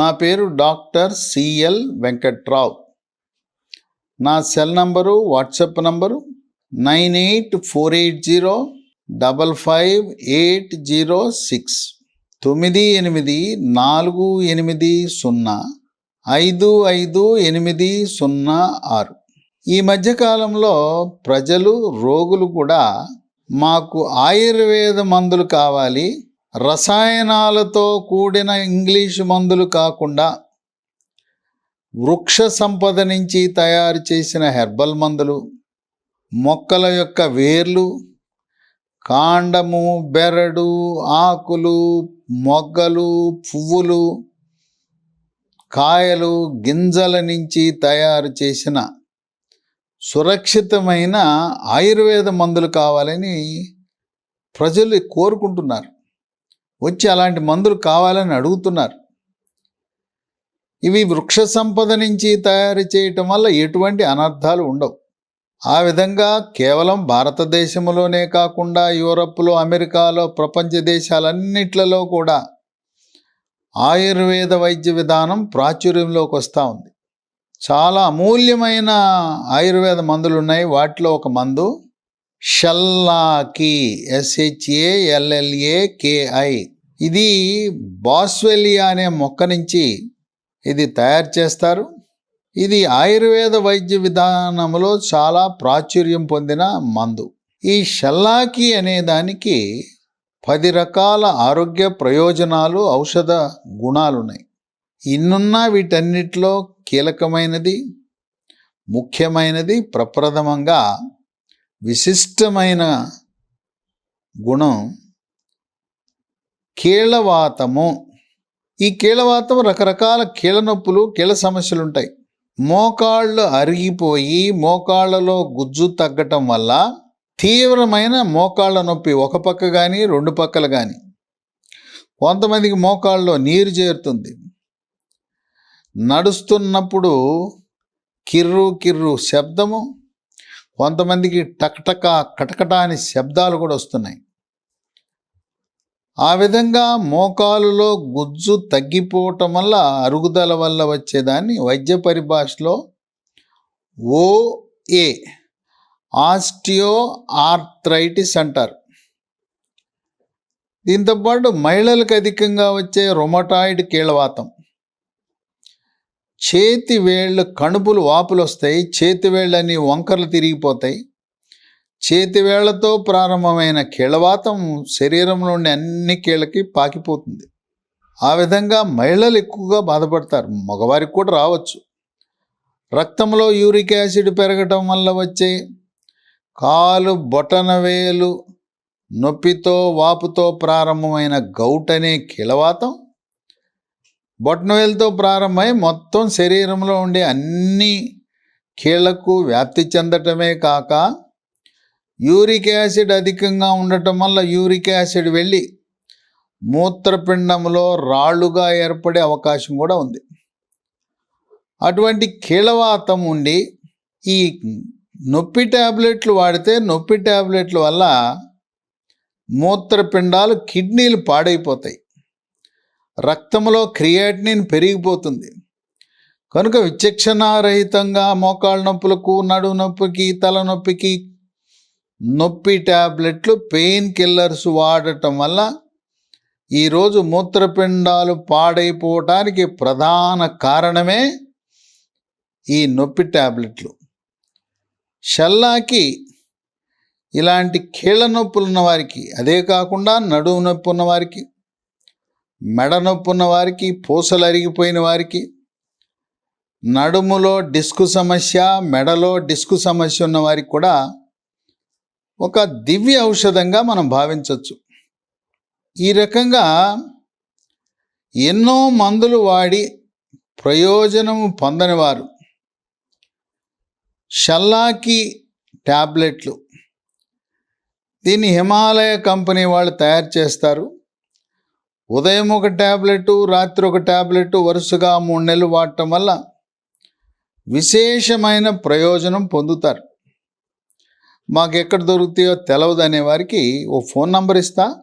నా పేరు doctor CL Venkatrao. నా cell number WhatsApp number nine eight four eight zero double five eight zero six. తొమ్మిది ఎనిమిది నాలుగు ఎనిమిది సున్నా ఐదు ఐదు ఎనిమిది సున్నా ఆరు. ఈ మధ్యకాలంలో ప్రజలు రోగులు కూడా మాకు ఆయుర్వేద మందులు కావాలి రసాయనాలతో కూడిన ఇంగ్లీషు మందులు కాకుండా వృక్ష సంపద నుంచి తయారు చేసిన హెర్బల్ మందులు మొక్కల యొక్క వేర్లు కాండము బెరడు ఆకులు మొగ్గలు పువ్వులు కాయలు గింజల నుంచి తయారు చేసిన సురక్షితమైన ఆయుర్వేద మందులు కావాలని ప్రజలు కోరుకుంటున్నారు. వచ్చి అలాంటి మందులు కావాలని అడుగుతున్నారు. ఇవి వృక్ష సంపద నుంచి తయారు చేయటం వల్ల ఎటువంటి అనర్థాలు ఉండవు. ఆ విధంగా కేవలం భారతదేశంలోనే కాకుండా యూరప్లో అమెరికాలో ప్రపంచ దేశాలన్నిట్లలో కూడా ఆయుర్వేద వైద్య విధానం ప్రాచుర్యంలోకి వస్తూ ఉంది. చాలా అమూల్యమైన ఆయుర్వేద మందులు ఉన్నాయి వాటిలో ఒక మందు షల్లాకి ఎస్హెచ్ఏఎల్ఎల్ఏ కేఐ ఇది బాస్వెలియా అనే మొక్క నుంచి ఇది తయారు చేస్తారు. ఇది ఆయుర్వేద వైద్య విధానంలో చాలా ప్రాచుర్యం పొందిన మందు. ఈ షల్లాకి అనే దానికి పది రకాల ఆరోగ్య ప్రయోజనాలు ఔషధ గుణాలు ఉన్నాయి వీటన్నిటిలో కీలకమైనది ముఖ్యమైనది ప్రప్రథమంగా విశిష్టమైన గుణం కీళ్ళవాతము ఈ కీళ్ళవాతం రకరకాల కీళ్ళ నొప్పులు కీళ్ళ సమస్యలు ఉంటాయి మోకాళ్ళు అరిగిపోయి మోకాళ్ళలో గుజ్జు తగ్గటం వల్ల తీవ్రమైన మోకాళ్ళ నొప్పి ఒక పక్క కానీ రెండు పక్కలు కానీ కొంతమందికి మోకాళ్ళలో నీరు చేరుతుంది. నడుస్తున్నప్పుడు కిర్రు కిర్రు శబ్దము. కొంతమందికి టకటక కటకట అని శబ్దాలు కూడా వస్తున్నాయి. ఆ విధంగా మోకాలులో గుజ్జు తగ్గిపోవటం వల్ల అరుగుదల వల్ల వచ్చేదాన్ని వైద్య పరిభాషలో ఓఏ ఆస్టియో ఆర్థరైటిస్ అంటారు. దీంతోపాటు మహిళలకు అధికంగా వచ్చే రొమటాయిడ్ కీళ్ళవాతం చేతి వేళ్ళు కణుపులు వాపులు వస్తాయి చేతి వేళ్ళని వంకరలు తిరిగిపోతాయి. చేతివేళ్ళతో ప్రారంభమైన కీళ్ళవాతం శరీరంలోని అన్ని కీళ్ళకి పాకిపోతుంది. ఆ విధంగా మహిళలు ఎక్కువగా బాధపడతారు. మగవారికి కూడా రావచ్చు. రక్తంలో యూరిక్ యాసిడ్ పెరగటం వల్ల వచ్చే కాలు బొటనవేలు నొప్పితో వాపుతో ప్రారంభమైన గౌట్ అనే కీలవాతం బొటనవేలుతో ప్రారంభమై మొత్తం శరీరంలో ఉండే అన్ని కీళ్ళకు వ్యాప్తి చెందటమే కాక యూరిక్ యాసిడ్ అధికంగా ఉండటం వల్ల యూరిక్ యాసిడ్ వెళ్ళి మూత్రపిండంలో రాళ్ళుగా ఏర్పడే అవకాశం కూడా ఉంది. అటువంటి కీలవాతం ఉండి ఈ నొప్పి ట్యాబ్లెట్లు వాడితే నొప్పి ట్యాబ్లెట్ల వల్ల మూత్రపిండాలు కిడ్నీలు పాడైపోతాయి. రక్తంలో క్రియాటినిన్ పెరిగిపోతుంది. కనుక విచక్షణారహితంగా మోకాళ్ళ నొప్పులకు నడుము నొప్పికి తలనొప్పికి నొప్పి ట్యాబ్లెట్లు పెయిన్ కిల్లర్స్ వాడటం వల్ల ఈరోజు మూత్రపిండాలు పాడైపోవటానికి ప్రధాన కారణమే ఈ నొప్పి ట్యాబ్లెట్లు షల్లాకి ఇలాంటి కీళ్ళ నొప్పులు ఉన్నవారికి అదే కాకుండా నడుము నొప్పి ఉన్న వారికి మెడ నొప్పి ఉన్న వారికి పూసలు అరిగిపోయిన వారికి నడుములో డిస్కు సమస్య మెడలో డిస్కు సమస్య ఉన్న వారికి కూడా ఒక దివ్య ఔషధంగా మనం భావించవచ్చు ఈ రకంగా ఎన్నో మందులు వాడి ప్రయోజనము పొందనివారు. షల్లాకి ట్యాబ్లెట్లు దీన్ని హిమాలయ కంపెనీ వాళ్ళు తయారు చేస్తారు. ఉదయం ఒక ట్యాబ్లెట్ రాత్రి ఒక ట్యాబ్లెట్ వరుసగా మూడు నెలలు వాడటం వల్ల విశేషమైన ప్రయోజనం పొందుతారు. మాకు ఎక్కడ దొరుకుతాయో తెలవదు అనే వారికి ఓ ఫోన్ నంబర్ ఇస్తా.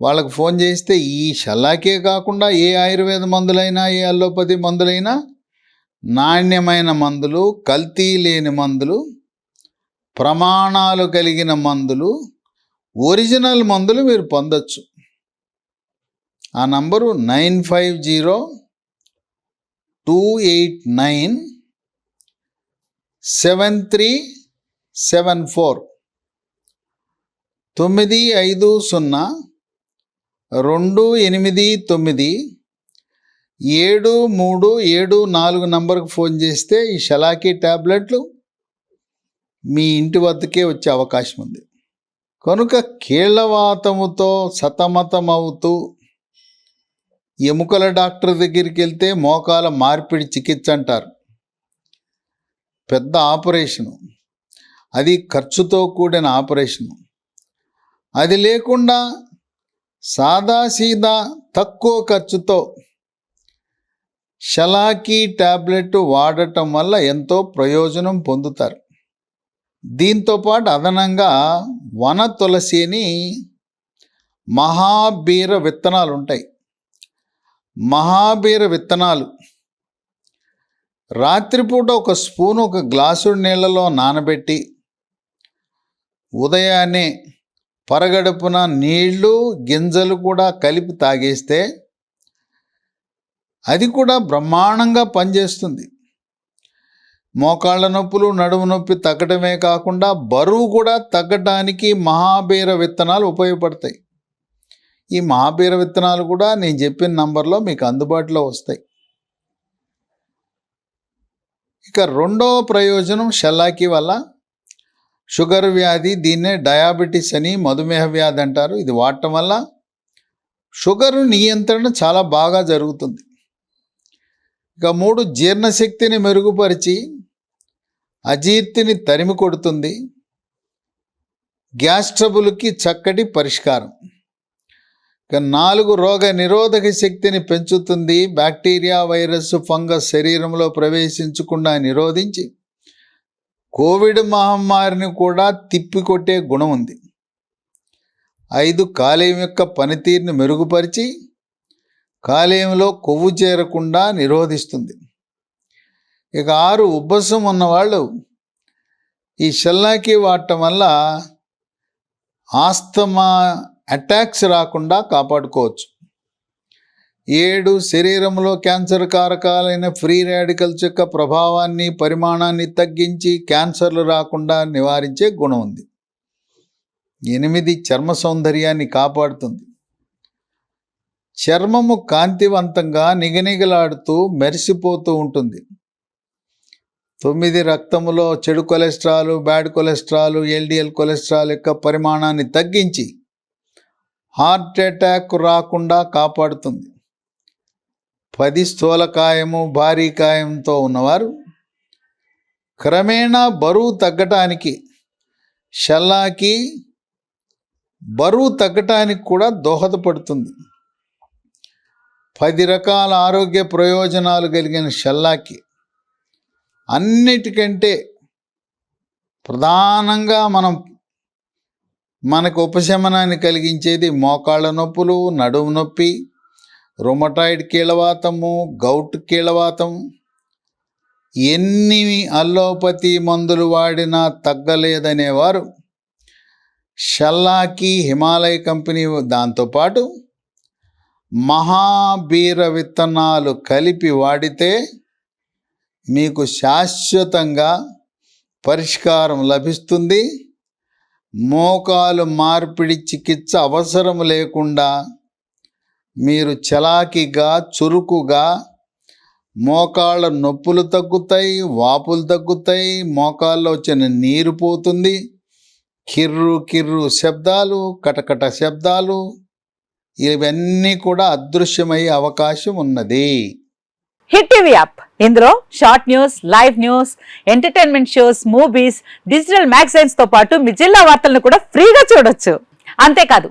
వాళ్ళకు ఫోన్ చేస్తే ఈ షల్లాకే కాకుండా ఏ ఆయుర్వేద మందులైనా ఏ అల్లోపతి మందులైనా నాణ్యమైన మందులు కల్తీ లేని మందులు ప్రమాణాలు కలిగిన మందులు ఒరిజినల్ మందులు మీరు పొందొచ్చు. ఆ number nine five zero two eight nine seven three seven four. తొమ్మిది ఐదు సున్నా రెండు ఎనిమిది తొమ్మిది ఏడు మూడు ఏడు నాలుగు నంబర్కు ఫోన్ చేస్తే ఈ షలాకీ ట్యాబ్లెట్లు మీ ఇంటి వద్దకే వచ్చే అవకాశం ఉంది. కనుక కీళ్ళవాతముతో సతమతమవుతూ ఎముకల డాక్టర్ దగ్గరికి వెళ్తే మోకాల మార్పిడి చికిత్స అంటారు. పెద్ద ఆపరేషను. అది ఖర్చుతో కూడిన ఆపరేషన్. అది లేకుండా సాదాసీదా తక్కువ ఖర్చుతో షలాకీ టాబ్లెట్ వాడటం వల్ల ఎంతో ప్రయోజనం పొందుతారు. దీంతో పాటు అదనంగా వన తులసిని మహాబీర విత్తనాలు ఉంటాయి మహాబీర విత్తనాలు. రాత్రిపూట ఒక స్పూన్ ఒక గ్లాసు నీళ్ళలో నానబెట్టి ఉదయాన్నే పరగడుపున నీళ్ళు గింజలు కూడా కలిపి తాగేస్తే అది కూడా బ్రహ్మాండంగా పనిచేస్తుంది. మోకాళ్ళ నొప్పులు నడుము నొప్పి తగ్గడమే కాకుండా బరువు కూడా తగ్గడానికి మహాబీర విత్తనాలు ఉపయోగపడతాయి. ఈ మహాబీర విత్తనాలు కూడా నేను చెప్పిన నంబర్లో మీకు అందుబాటులో వస్తాయి. ఇక రెండో ప్రయోజనం షల్లాకి వల్ల షుగర్ వ్యాధి దీన్నే డయాబెటీస్ అని మధుమేహ వ్యాధి అంటారు. ఇది వాడటం వల్ల షుగర్ నియంత్రణ చాలా బాగా జరుగుతుంది. ఇక మూడు జీర్ణశక్తిని మెరుగుపరిచి అజీర్తిని తరిమి కొడుతుంది. గ్యాస్ ట్రబుల్కి చక్కటి పరిష్కారం. ఇక నాలుగు రోగ నిరోధక శక్తిని పెంచుతుంది. బ్యాక్టీరియా వైరస్ ఫంగస్ శరీరంలో ప్రవేశించకుండా నిరోధించి కోవిడ్ మహమ్మారిని కూడా తిప్పికొట్టే గుణం ఉంది. ఐదు కాలేయం యొక్క పనితీరుని మెరుగుపరిచి కాలేయంలో కొవ్వు చేరకుండా నిరోధిస్తుంది. ఇక ఆరు ఉబ్బసం ఉన్నవాళ్ళు ఈ షల్లాకి వాడటం వల్ల ఆస్తమా అటాక్స్ రాకుండా కాపాడుకోవచ్చు. ఏడు శరీరంలో క్యాన్సర్ కారకాలైన ఫ్రీ రాడికల్స్ యొక్క ప్రభావాన్ని పరిమాణాన్ని తగ్గించి క్యాన్సర్లు రాకుండా నివారించే గుణం ఉంది. ఎనిమిది చర్మ సౌందర్యాన్ని కాపాడుతుంది. చర్మము కాంతివంతంగా నిగనిగలాడుతూ మెరిసిపోతూ ఉంటుంది. తొమ్మిది రక్తములో చెడు cholesterol bad cholesterol LDL cholesterol యొక్క పరిమాణాన్ని తగ్గించి హార్ట్ అటాక్ రాకుండా కాపాడుతుంది. పది స్థూలకాయము భారీ కాయంతో ఉన్నవారు క్రమేణా బరువు తగ్గటానికి షల్లాకి బరువు తగ్గటానికి కూడా దోహదపడుతుంది. పది రకాల ఆరోగ్య ప్రయోజనాలు కలిగిన షల్లాకి అన్నిటికంటే ప్రధానంగా మనం మనకు ఉపశమనాన్ని కలిగించేది మోకాళ్ళ నొప్పులు నడుము నొప్పి రొమటాయిడ్ కీళ్ళవాతము గౌట్ కీళ్ళవాతం ఎన్ని అల్లోపతి మందులు వాడినా తగ్గలేదనేవారు. షల్లాకి హిమాలయ కంపెనీ దాంతోపాటు మహాబీర విత్తనాలు కలిపి వాడితే మీకు శాశ్వతంగా పరిష్కారం లభిస్తుంది. మోకాలు మార్పిడి చికిత్స అవసరం లేకుండా మీరు చలాకీగా చురుకుగా మోకాళ్ళ నొప్పులు తగ్గుతాయి వాపులు తగ్గుతాయి మోకాల్లో వచ్చిన నీరు పోతుంది. కిర్రు కిర్రు శబ్దాలు కటకట శబ్దాలు ఇవన్నీ కూడా అదృశ్యమయ్యే అవకాశం ఉన్నది. Hit TV app. ఇందులో short news live news entertainment shows movies digital మ్యాగజైన్స్తో పాటు మీ జిల్లా వార్తలను కూడా ఫ్రీగా చూడొచ్చు. అంతేకాదు